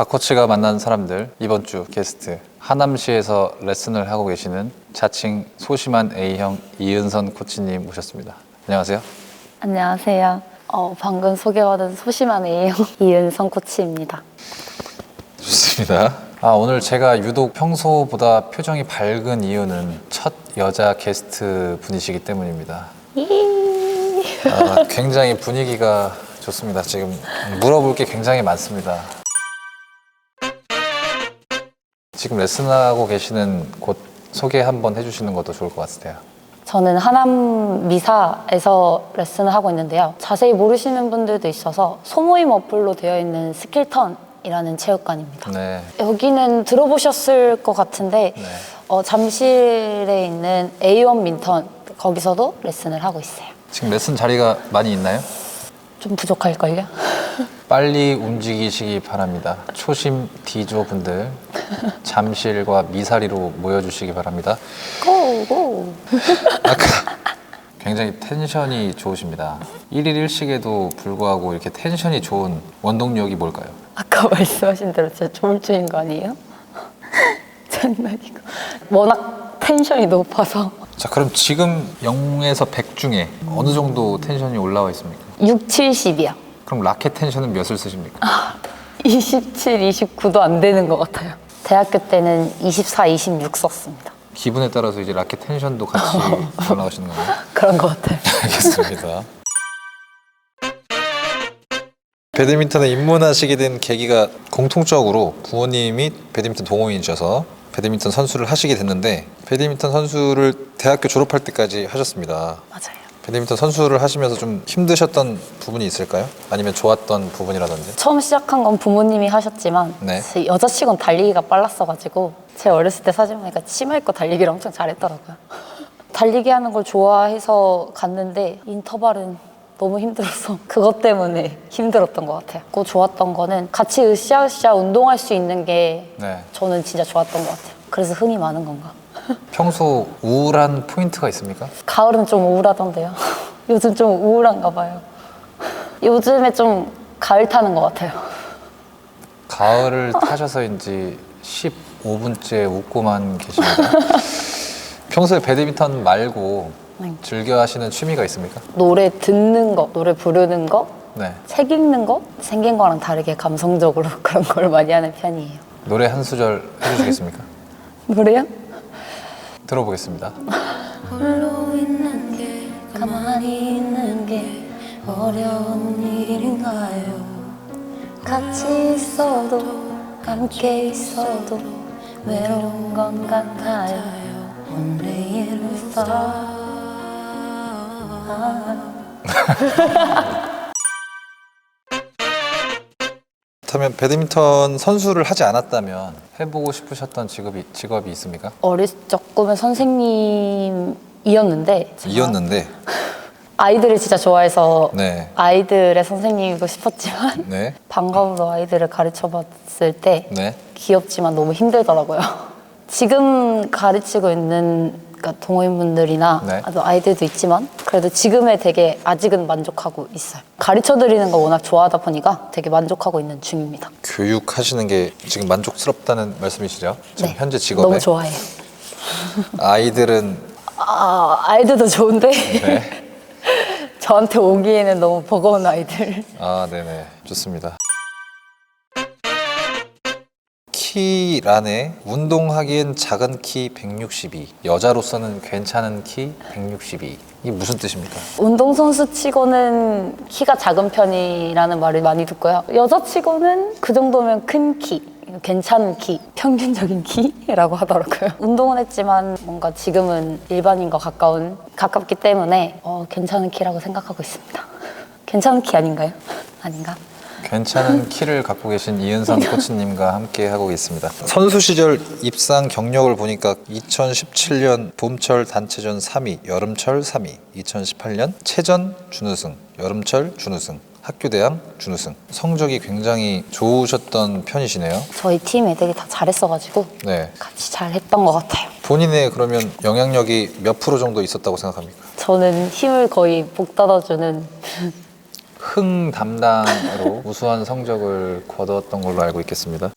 박코치가 만난 사람들 이번 주 게스트 하남시에서 레슨을 하고 계시는 자칭 소심한 A형 이은선 코치님 모셨습니다. 안녕하세요. 안녕하세요. 어, 방금 소개받은 소심한 A형 이은성 코치입니다. 좋습니다. 아, 오늘 제가 유독 평소보다 표정이 밝은 이유는 첫 여자 게스트 분이시기 때문입니다. 아, 굉장히 분위기가 좋습니다. 지금 물어볼 게 굉장히 많습니다. 지금 레슨하고 계시는 곳 소개 한번 해주시는 것도 좋을 것 같아요. 저는 하남 미사에서 레슨을 하고 있는데요. 자세히 모르시는 분들도 있어서 소모임 어플로 되어 있는 스킬턴이라는 체육관입니다. 네. 여기는 들어보셨을 것 같은데 네. 어, 잠실에 있는 A1 민턴 거기서도 레슨을 하고 있어요. 지금 레슨 자리가 많이 있나요? 좀 부족할걸요? 빨리 움직이시기 바랍니다. 초심 D조 분들 잠실과 미사리로 모여주시기 바랍니다. 고고! 아까 굉장히 텐션이 좋으십니다. 1일 1식에도 불구하고 이렇게 텐션이 좋은 원동력이 뭘까요? 아까 말씀하신 대로 진짜 조울증인 거 아니에요? 장난이고. 워낙 텐션이 높아서 자, 그럼 지금 0에서 100 중에 어느 정도 텐션이 올라와 있습니까? 6, 70이요. 그럼 라켓 텐션은 몇을 쓰십니까? 27, 29도 안 되는 것 같아요. 대학교 때는 24, 26 썼습니다. 기분에 따라서 이제 라켓 텐션도 같이 올라가시는 건가요? 그런 것 같아요. 알겠습니다. 배드민턴에 입문하시게 된 계기가 공통적으로 부모님이 배드민턴 동호인이셔서 배드민턴 선수를 하시게 됐는데 배드민턴 선수를 대학교 졸업할 때까지 하셨습니다. 맞아요. 배드민턴 선수를 하시면서 좀 힘드셨던 부분이 있을까요? 아니면 좋았던 부분이라든지? 처음 시작한 건 부모님이 하셨지만 네. 제 여자 치곤 달리기가 빨랐어가지고 제 어렸을 때 사진 보니까 치마 입고 달리기를 엄청 잘했더라고요. 달리기 하는 걸 좋아해서 갔는데 인터벌은 너무 힘들어서 그것 때문에 힘들었던 것 같아요. 그 좋았던 거는 같이 으쌰으쌰 운동할 수 있는 게 네. 저는 진짜 좋았던 것 같아요. 그래서 흥이 많은 건가. 평소 우울한 포인트가 있습니까? 가을은 좀 우울하던데요. 요즘 좀 우울한가 봐요. 요즘에 좀 가을 타는 것 같아요. 가을을 타셔서인지 15분째 웃고만 계십니다. 평소에 배드민턴 말고 네. 즐겨 하시는 취미가 있습니까? 노래 듣는 거, 노래 부르는 거, 네. 책 읽는 거 생긴 거랑 다르게 감성적으로 그런 걸 많이 하는 편이에요. 노래 한 소절 해주시겠습니까? 노래요? 들어보겠습니다. 홀로 있는 게 가만히 있는 게 어려운 일인가요? 같이 있어도 함께 있어도 외로운 건 같아요. Only in star. 그렇다면 배드민턴 선수를 하지 않았다면 해보고 싶으셨던 직업이 직업이 있습니까? 어렸을 적 꿈은 선생님이었는데 제가 이었는데, 아이들을 진짜 좋아해서 네, 아이들의 선생님이고 싶었지만 네, 방과후로 아이들을 가르쳐 봤을 때 네. 귀엽지만 너무 힘들더라고요. 지금 가르치고 있는 그러니까 동호인분들이나 네. 아이들도 있지만 그래도 지금에 되게 아직은 만족하고 있어요. 가르쳐 드리는 거 워낙 좋아하다 보니까 되게 만족하고 있는 중입니다. 교육하시는 게 지금 만족스럽다는 말씀이시죠? 지금 네. 현재 직업에 너무 좋아해요. 아이들은 아, 아이들도 좋은데 네. 저한테 오기에는 너무 버거운 아이들. 아, 네네. 좋습니다. 키란에 운동하기엔 작은 키 162, 여자로서는 괜찮은 키 162. 이게 무슨 뜻입니까? 운동선수 치고는 키가 작은 편이라는 말을 많이 듣고요. 여자 치고는 그 정도면 큰 키, 괜찮은 키, 평균적인 키라고 하더라고요. 운동은 했지만 뭔가 지금은 일반인과 가까운, 가깝기 때문에 어, 괜찮은 키라고 생각하고 있습니다. 괜찮은 키 아닌가요? 아닌가? 괜찮은 키를 갖고 계신 이은선 코치님과 함께 하고 있습니다. 선수 시절 입상 경력을 보니까 2017년 봄철 단체전 3위, 여름철 3위, 2018년 체전 준우승, 여름철 준우승, 학교대항 준우승. 성적이 굉장히 좋으셨던 편이시네요. 저희 팀 애들이 다 잘했어가지고 네. 같이 잘 했던 것 같아요. 본인의 그러면 영향력이 몇 프로 정도 있었다고 생각합니까? 저는 힘을 거의 복받아주는 흥 담당으로 우수한 성적을 거두었던 걸로 알고 있겠습니다.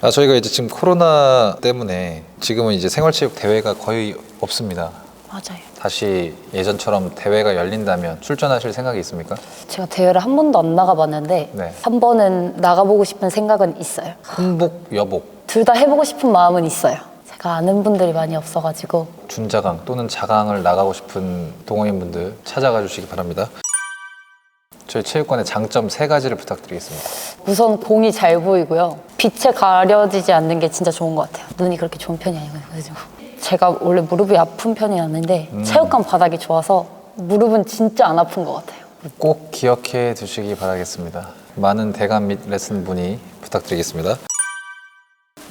아 저희가 이제 지금 코로나 때문에 지금은 이제 생활체육 대회가 거의 없습니다. 맞아요. 다시 예전처럼 대회가 열린다면 출전하실 생각이 있습니까? 제가 대회를 한 번도 안 나가봤는데 네. 한 번은 나가보고 싶은 생각은 있어요. 혼복, 여복, 둘 다 해보고 싶은 마음은 있어요. 제가 아는 분들이 많이 없어가지고 준자강 또는 자강을 나가고 싶은 동호인분들 찾아가 주시기 바랍니다. 저희 체육관의 장점 세 가지를 부탁드리겠습니다. 우선 공이 잘 보이고요. 빛에 가려지지 않는 게 진짜 좋은 것 같아요. 눈이 그렇게 좋은 편이 아니거든요. 제가 원래 무릎이 아픈 편이었는데 체육관 바닥이 좋아서 무릎은 진짜 안 아픈 것 같아요. 꼭 기억해 두시기 바라겠습니다. 많은 대감 및 레슨 문의 부탁드리겠습니다.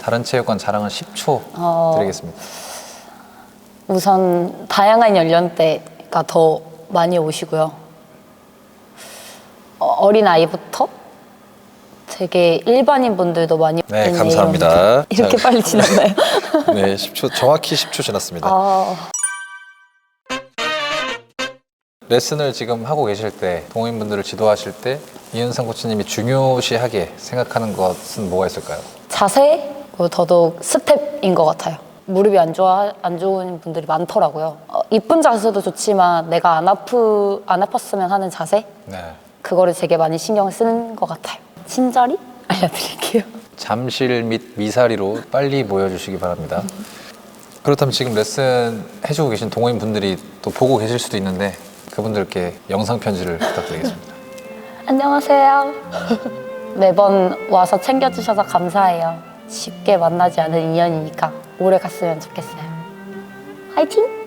다른 체육관 자랑은 10초 어. 드리겠습니다. 우선 다양한 연령대가 더 많이 오시고요. 어, 린 아이부터 되게 일반인 분들도 많이 네. 감사합니다. 이렇게 자. 빨리 지났나요? 네, 10초 정확히 10초 지났습니다. 아, 레슨을 지금 하고 계실 때 동호인분들을 지도하실 때 이은상 코치님이 중요시하게 생각하는 것은 뭐가 있을까요? 자세 그리고 더더욱 스텝인 것 같아요. 무릎이 안 좋아 안 좋은 분들이 많더라고요. 어, 이쁜 자세도 좋지만 내가 안 아프 안 아팠으면 하는 자세 네. 그거를 되게 많이 신경을 쓰는 것 같아요. 친절히 알려드릴게요. 잠실 및 미사리로 빨리 모여주시기 바랍니다. 그렇다면 지금 레슨 해주고 계신 동호인 분들이 또 보고 계실 수도 있는데 그분들께 영상 편지를 부탁드리겠습니다. 안녕하세요. 매번 와서 챙겨주셔서 감사해요. 쉽게 만나지 않은 인연이니까 오래 갔으면 좋겠어요. 화이팅!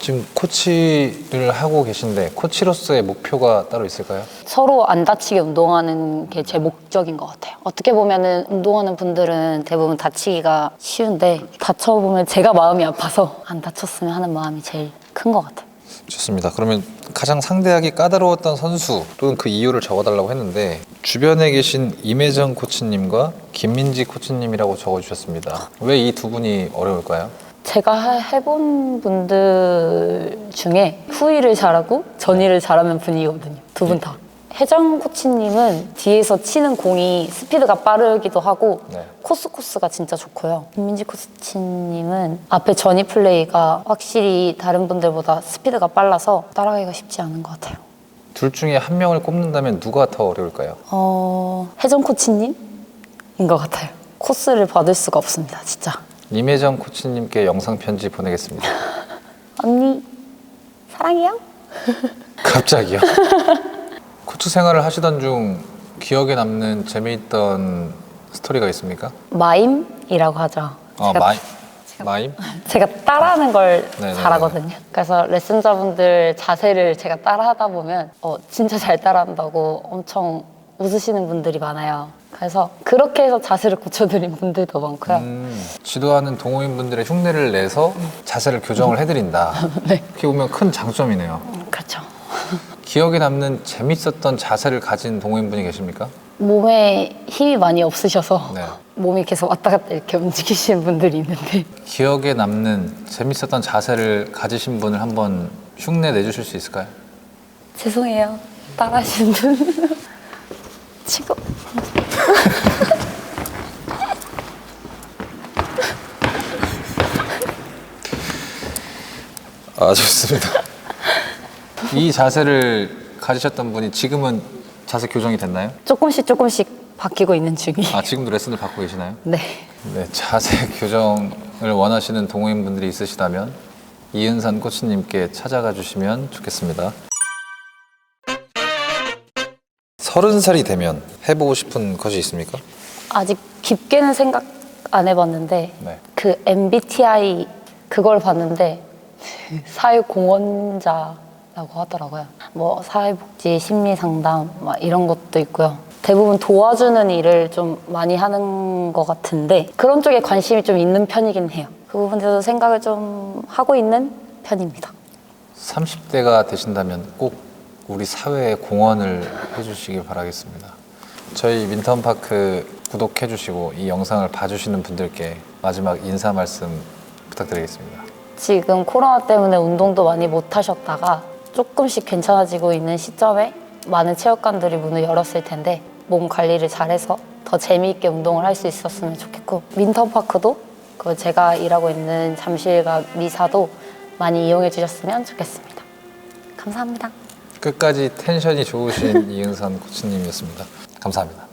지금 코치를 하고 계신데 코치로서의 목표가 따로 있을까요? 서로 안 다치게 운동하는 게 제 목적인 것 같아요. 어떻게 보면은 운동하는 분들은 대부분 다치기가 쉬운데 다쳐보면 제가 마음이 아파서 안 다쳤으면 하는 마음이 제일 큰 것 같아요. 좋습니다. 그러면 가장 상대하기 까다로웠던 선수 또는 그 이유를 적어달라고 했는데 주변에 계신 임혜정 코치님과 김민지 코치님이라고 적어주셨습니다. 왜 이 두 분이 어려울까요? 제가 해- 해본 분들 중에 후위를 잘하고 전위를 잘하는 분이거든요. 두 분 다. 혜정 코치님은 뒤에서 치는 공이 스피드가 빠르기도 하고 네. 코스 코스가 진짜 좋고요. 김민지 코치님은 앞에 전위 플레이가 확실히 다른 분들보다 스피드가 빨라서 따라가기가 쉽지 않은 것 같아요. 둘 중에 한 명을 꼽는다면 누가 더 어려울까요? 어, 혜정 코치님인 것 같아요. 코스를 받을 수가 없습니다, 진짜. 임혜정 코치님께 영상 편지 보내겠습니다. 언니 사랑해요. 갑자기요? 코치 생활을 하시던 중 기억에 남는 재미있던 스토리가 있습니까? 마임이라고 하죠. 어, 제가 마임. 마임? 제가 따라하는 걸 네네네. 잘하거든요. 그래서 레슨자분들 자세를 제가 따라하다 보면 어, 진짜 잘 따라한다고 엄청 웃으시는 분들이 많아요. 그래서 그렇게 해서 자세를 고쳐드린 분들도 많고요. 음, 지도하는 동호인분들의 흉내를 내서 자세를 교정을 해드린다. 네. 어떻게 보면 큰 장점이네요. 그렇죠. 기억에 남는 재밌었던 자세를 가진 동호인분이 계십니까? 몸에 힘이 많이 없으셔서 네. 몸이 계속 왔다 갔다 이렇게 움직이시는 분들이 있는데 기억에 남는 재밌었던 자세를 가지신 분을 한번 흉내 내주실 수 있을까요? 죄송해요. 따라하시는 분. 치고. 아 좋습니다. 이 자세를 가지셨던 분이 지금은 자세 교정이 됐나요? 조금씩 조금씩 바뀌고 있는 중이에요. 아 지금도 레슨을 받고 계시나요? 네. 네, 자세 교정을 원하시는 동호인분들이 있으시다면 이은산 코치님께 찾아가 주시면 좋겠습니다. 서른 살이 되면 해보고 싶은 것이 있습니까? 아직 깊게는 생각 안 해봤는데 네. 그 MBTI 그걸 봤는데 사회공헌자 라고 하더라고요. 뭐 사회복지, 심리상담 막 이런 것도 있고요. 대부분 도와주는 일을 좀 많이 하는 것 같은데 그런 쪽에 관심이 좀 있는 편이긴 해요. 그 부분에서 생각을 좀 하고 있는 편입니다. 30대가 되신다면 꼭 우리 사회에 공헌을 해주시길 바라겠습니다. 저희 민턴파크 구독해주시고 이 영상을 봐주시는 분들께 마지막 인사 말씀 부탁드리겠습니다. 지금 코로나 때문에 운동도 많이 못 하셨다가 조금씩 괜찮아지고 있는 시점에 많은 체육관들이 문을 열었을 텐데 몸 관리를 잘해서 더 재미있게 운동을 할 수 있었으면 좋겠고 윈터파크도 그 제가 일하고 있는 잠실과 미사도 많이 이용해 주셨으면 좋겠습니다. 감사합니다. 끝까지 텐션이 좋으신 이은선 코치님이었습니다. 감사합니다.